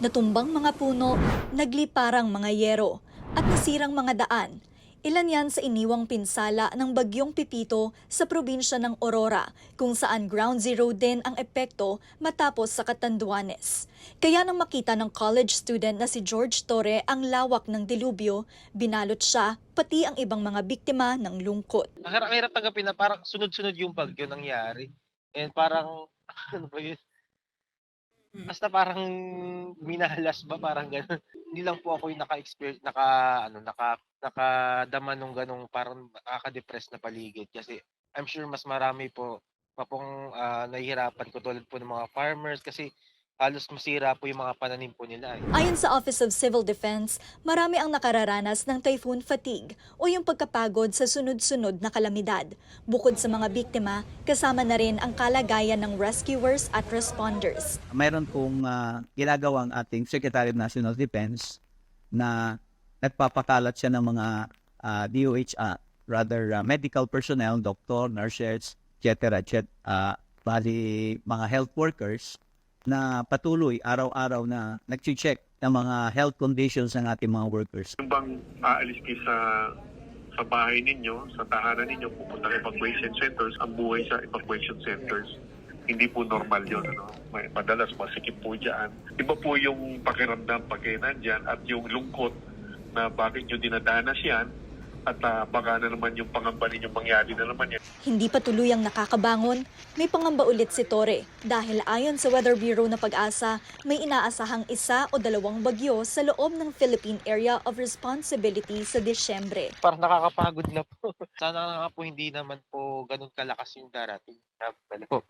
Natumbang mga puno, nagliparang mga yero, at nasirang mga daan. Ilan yan sa iniwang pinsala ng bagyong Pipito sa probinsya ng Aurora, kung saan ground zero din ang epekto matapos sa Katanduanes. Kaya nang makita ng college student na si George Torre ang lawak ng dilubyo, binalot siya pati ang ibang mga biktima ng lungkot. Ang hirap, ang hirap tanggapin na parang sunod-sunod yung bagyo nangyari. And parang, ano ba yun? Basta parang minalas ba, parang gano'n. Hindi lang po ako yung naka-experience, naka, ano, naka, nakadama nung ganong parang nakaka-depress na paligid. Kasi I'm sure mas marami po pa pong ah, nahihirapan ko tulad po ng mga farmers kasi halos masira po yung mga pananim po nila. Eh. Ayon sa Office of Civil Defense, marami ang nakararanas ng typhoon fatigue o yung pagkapagod sa sunod-sunod na kalamidad. Bukod sa mga biktima, kasama na rin ang kalagayan ng rescuers at responders. mayroon pong ah, ginagawang ating Secretary of National Defense na nagpapakalat siya ng mga ah, DOH, ah, rather ah, medical personnel, doctor, nurses, etc. etc. ah, bali mga health workers na patuloy araw-araw na nag-check ng mga health conditions ng ating mga workers. Yung bang aalis kayo sa sa bahay ninyo, sa tahanan ninyo, pupunta sa evacuation centers, ang buhay sa evacuation centers, hindi po normal yun. Ano? May, madalas masikip po dyan. Iba po yung pakiramdam pag kayo nandyan at yung lungkot na bakit nyo dinadanas yan at ah, baka na naman yung pangamba ninyo mangyari na naman yan. Hindi pa tuluyang nakakabangon, may pangamba ulit si Tore dahil ayon sa Weather Bureau na pag-asa, may inaasahang isa o dalawang bagyo sa loob ng Philippine Area of Responsibility sa Disyembre. Parang nakakapagod na po. Sana nga po hindi naman po ganun kalakas yung darating. Ano.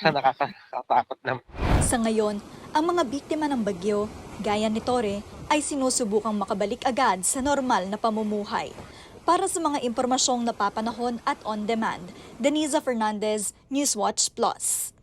Nakakatakot naman. Sa ngayon, ang mga biktima ng bagyo, gaya ni Tore, ay sinusubukang makabalik agad sa normal na pamumuhay. Para sa mga impormasyong napapanahon at on-demand, Denisa Fernandez, Newswatch Plus.